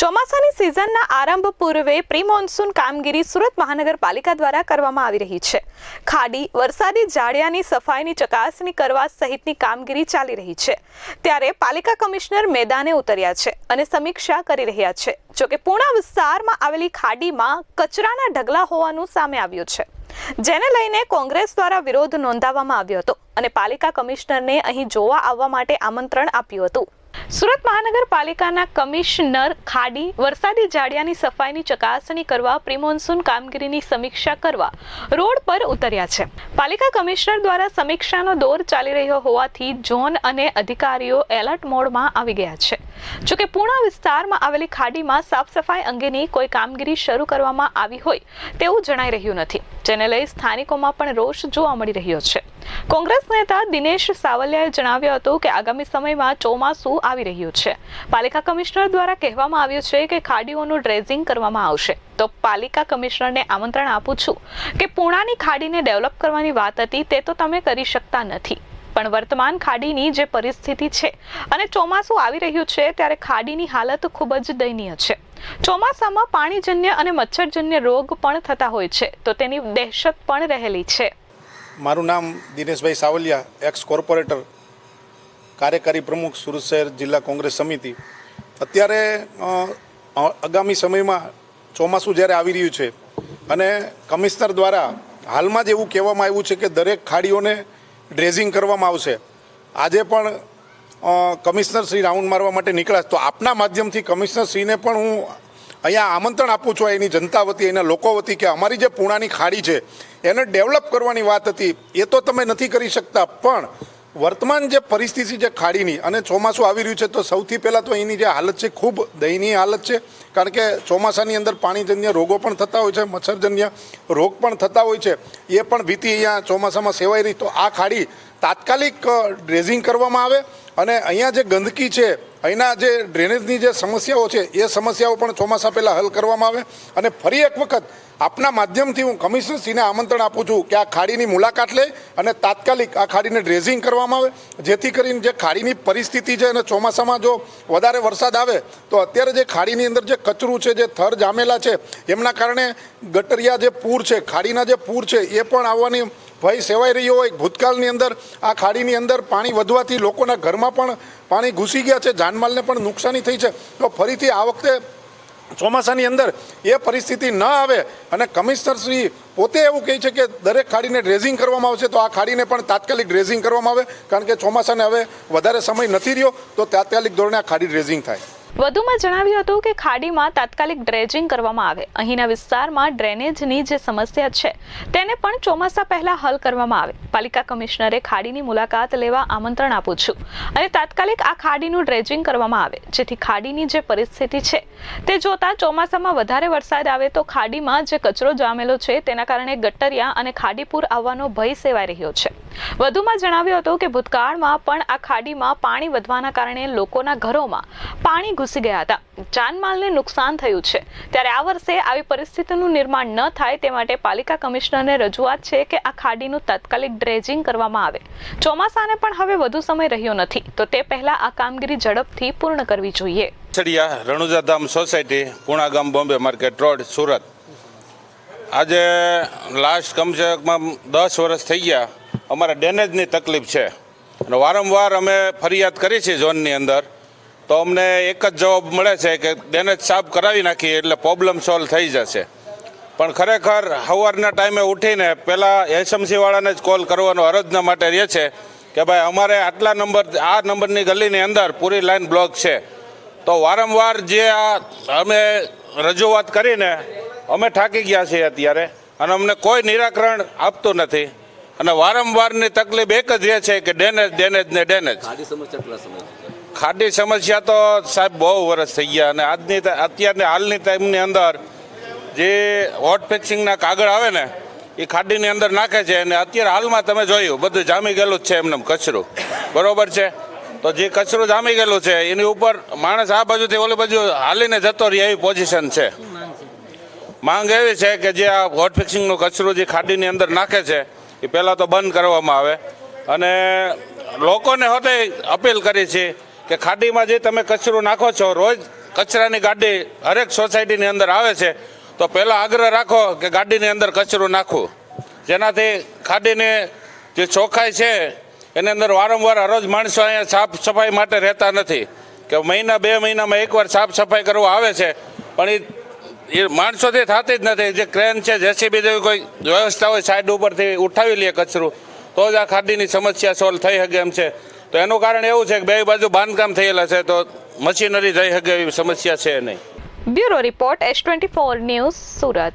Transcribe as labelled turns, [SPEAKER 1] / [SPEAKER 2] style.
[SPEAKER 1] ચોમાસાની સિઝનના આરંભ પૂર્વે પ્રી મોન્સૂન કામગીરી સુરત મહાનગરપાલિકા દ્વારા કરવામાં આવી રહી છે. ખાડી, વરસાદી જાળિયાની સફાઈની ચકાસણી કરવા સહિતની કામગીરી ચાલી રહી છે. ત્યારે પાલિકા કમિશનર મેદાને ઉતર્યા છે અને સમીક્ષા કરી રહ્યા છે. જોકે પૂર્ણા વિસ્તારમાં આવેલી ખાડીમાં કચરાના ઢગલા હોવાનું સામે આવ્યું છે. જેને લઈને કોંગ્રેસ દ્વારા વિરોધ નોંધાવવામાં આવ્યો હતો અને પાલિકા કમિશનરને અહીં જોવા આવવા માટે આમંત્રણ આપ્યું હતું. સુરત મહાનગરપાલિકાના કમિશનર ખાડી વરસાદી જાળિયાની સફાઈની ચકાસણી કરવા પ્રિમોન્સૂન કામગીરીની સમીક્ષા કરવા રોડ પર ઉતર્યા છે. પાલિકા કમિશનર દ્વારા સમીક્ષાનો દોર ચાલી રહ્યો હોવાથી ઝોન અને અધિકારીઓ એલર્ટ મોડમાં આવી ગયા છે. જોકે પૂણા વિસ્તારમાં આવેલી ખાડીમાં સાફ સફાઈ અંગેની કોઈ કામગીરી શરૂ કરવામાં આવી હોય તેવું જણાઈ રહ્યું નથી. જેને લઈ સ્થાનિકોમાં પણ રોષ જોવા મળી રહ્યો છે. કોંગ્રેસ નેતા દિનેશ સાવલિયાએ જણાવ્યું હતું કે આગામી સમયમાં ચોમાસું આવી રહ્યું છે. પાલિકા કમિશનર દ્વારા કહેવામાં આવ્યું છે કે ખાડીઓનું ડ્રેઝિંગ કરવામાં આવશે. તો પાલિકા કમિશનરને આમંત્રણ આપું છું કે પૂણાની ખાડીને ડેવલપ કરવાની વાત હતી તે તો તમે કરી શકતા નથી. પણ વર્તમાન ખાડીની જે પરિસ્થિતિ છે અને ચોમાસું આવી રહ્યું છે ત્યારે ખાડીની હાલત ખૂબ જ દયનીય છે. ચોમાસામાં પાણીજન્ય અને મચ્છરજન્ય રોગ પણ થતા હોય છે, તો તેની દહેશત પણ રહેલી છે.
[SPEAKER 2] મારું નામ દિનેશભાઈ સાવલિયા એક્સ કોર્પોરેટર કાર્યકારી પ્રમુખ, સુરત શહેર જિલ્લા કોંગ્રેસ સમિતિ. અત્યારે આગામી સમયમાં ચોમાસું જ્યારે આવી રહ્યું છે અને કમિશનર દ્વારા હાલમાં જ એવું કહેવામાં આવ્યું છે કે દરેક ખાડીઓને ડ્રેઝિંગ કરવામાં આવશે. આજે પણ કમિશનર શ્રી રાઉન્ડ મારવા માટે નીકળ્યા તો આપના માધ્યમથી કમિશનર શ્રીને પણ હું અહીંયા આમંત્રણ આપું છું એની જનતા વતી, એના લોકો વતી કે અમારી જે પૂણાની ખાડી છે, એને ડેવલપ કરવાની વાત હતી. એ તો તમે નથી કરી શકતા, પણ વર્તમાન જે પરિસ્થિતિ છે ખાડીની અને ચોમાસું આવી રહ્યું છે, તો સૌથી પહેલાં તો એની જે હાલત છે, ખૂબ દયનીય હાલત છે. કારણ કે ચોમાસાની અંદર પાણીજન્ય રોગો પણ થતા હોય છે, મચ્છરજન્ય રોગ પણ થતા હોય છે. એ પણ ભીતિ અહીંયા ચોમાસામાં સેવાઈ રહી. તો આ ખાડી તાત્કાલિક ડ્રેઝિંગ કરવામાં આવે અને અહીંયા જે ગંદકી છે અહીંના જે ડ્રેનેજની જે સમસ્યાઓ છે, એ સમસ્યાઓ પણ ચોમાસા પહેલાં હલ કરવામાં આવે અને ફરી એક વખત આપના માધ્યમથી હું કમિશનરશ્રીને આમંત્રણ આપું છું કે આ ખાડીની મુલાકાત લે અને તાત્કાલિક આ ખાડીને ડ્રેઝિંગ કરવામાં આવે. જેથી કરીને જે ખાડીની પરિસ્થિતિ છે અને ચોમાસામાં જો વધારે વરસાદ આવે, તો અત્યારે જે ખાડીની અંદર જે કચરું છે, જે થર જામેલા છે, એમના કારણે ગટરિયા જે પૂર છે, ખાડીના જે પૂર છે, એ પણ આવવાની ભય સેવાઈ રહ્યો હોય, ભૂતકાળની અંદર, આ ખાડીની અંદર પાણી વધવાથી લોકોના ઘરમાં પણ પાણી ઘૂસી ગયા છે, જાનમાલને પણ નુકસાની થઈ છે. તો ફરીથી આ વખતે ચોમાસાની અંદર એ પરિસ્થિતિ ન આવે અને કમિશનર શ્રી પોતે એવું કહે છે કે દરેક ખાડીને ડ્રેઝિંગ કરવામાં આવશે, તો આ ખાડીને પણ તાત્કાલિક ડ્રેઝિંગ કરવામાં આવે, કારણ કે ચોમાસાને હવે વધારે સમય નથી રહ્યો, તો તાત્કાલિક ધોરણે આ ખાડી ડ્રેઝિંગ થાય.
[SPEAKER 1] વધુમાં જણાવ્યું હતું કે ખાડીમાં તાત્કાલિક ડ્રેજિંગ કરવામાં આવે. અહીંના વિસ્તારમાં ડ્રેનેજની જે સમસ્યા છે, તેને પણ ચોમાસા પહેલા હલ કરવામાં આવે. પાલિકા કમિશનરે ખાડીની મુલાકાત લેવા આમંત્રણ આપું છું અને તાત્કાલિક આ ખાડીનું ડ્રેજિંગ કરવામાં આવે. જેથી ખાડીની જે પરિસ્થિતિ છે, તે જોતા ચોમાસામાં વધારે વરસાદ આવે તો ખાડીમાં જે કચરો જામેલો છે, તેના કારણે ગટરિયા અને ખાડીપુર આવવાનો ભય સેવાઈ રહ્યો છે. વધુમાં જણાવ્યું હતું કે ભૂતકાળમાં પણ આ ખાડીમાં પાણી વધવાના કારણે લોકોના ઘરોમાં પાણી ઘૂસી ગયા હતા. જાનમાલને નુકસાન થયું છે. ત્યારે આ વર્ષે આવી પરિસ્થિતિનું નિર્માણ ન થાય તે માટે પાલિકા કમિશનરને રજૂઆત છે કે આ ખાડીનું તાત્કાલિક ડ્રેજિંગ કરવામાં આવે. ચોમાસાને પણ હવે વધુ સમય રહ્યો નથી. તો તે પહેલા આ કામગીરી ઝડપથી પૂર્ણ કરવી જોઈએ.
[SPEAKER 3] છડિયા, રણુજાધામ સોસાયટી, પૂણા ગામ બોમ્બે માર્કેટ રોડ, સુરત. આજે લાસ્ટ કમસે કમ દસ વર્ષ થઈ ગયા. અમારે ડેનેજની તકલીફ છે. અને વારંવાર અમે ફરિયાદ કરી છે ઝોનની અંદર. તો અમને એક જ જવાબ મળે છે કે ડેનેજ સાફ કરાવી નાખીએ એટલે પ્રોબ્લેમ સોલ્વ થઈ જશે. પણ ખરેખર સવારના ટાઈમે ઉઠીને પહેલાં એસએમસીવાળાને જ કોલ કરવાનો અરજના માટે રહે છે કે ભાઈ અમારે આટલા નંબર આ નંબરની ગલીની અંદર પૂરી લાઈન બ્લોક છે. તો વારંવાર જે આ અમે રજૂઆત કરીને અમે થાકી ગયા છીએ અત્યારે. અને અમને કોઈ નિરાકરણ આપતું નથી. અને વારંવારની તકલીફ એક જ રહે છે કે ડેનેજ ડેનેજ ને ડેનેજ.
[SPEAKER 4] ખાડી સમસ્યા
[SPEAKER 3] તો સાહેબ બહુ વર્ષ થઈ ગયા અને આજની અત્યારની હાલની ટાઈમની અંદર જે હોટ ફિક્સિંગના કાગળ આવે ને એ ખાડીની અંદર નાખે છે અને અત્યારે હાલમાં તમે જોયું બધું જામી ગયેલું જ છે એમને કચરું. બરોબર છે? તો જે કચરો જામી ગયેલું છે એની ઉપર માણસ આ બાજુથી ઓલી બાજુ હાલીને જતો રહે એવી પોઝિશન છે. માંગ એવી છે કે જે આ હોટ ફિક્સિંગનો કચરું જે ખાડીની અંદર નાખે છે એ પહેલાં તો બંધ કરવામાં આવે. અને લોકોને હોતે અપીલ કરી છે કે ખાડીમાં જે તમે કચરું નાખો છો, રોજ કચરાની ગાડી હરેક સોસાયટીની અંદર આવે છે, તો પહેલાં આગ્રહ રાખો કે ગાડીની અંદર કચરો નાખવું જેનાથી ખાડીને જે ચોખ્ખાઈ છે, એની અંદર વારંવાર હરોજ માણસો અહીંયા સાફ સફાઈ માટે રહેતા નથી. કે મહિના બે મહિનામાં એકવાર સાફ સફાઈ કરવા આવે છે, પણ એ એ માણસોથી થતી જ નથી. જે ક્રેન છે જેસીબી જેવી કોઈ વ્યવસ્થા હોય સાઈડ ઉપરથી ઉઠાવી લે કચરું. તો જ આ ખાડીની સમસ્યા સોલ્વ થઈ શકે એમ છે. તો એનું કારણ એવું છે કે બે બાજુ બાંધકામ થયેલા છે, તો મશીનરી જઈ શકે એવી સમસ્યા છે નહીં.
[SPEAKER 1] Bureau report S twenty four news Surat.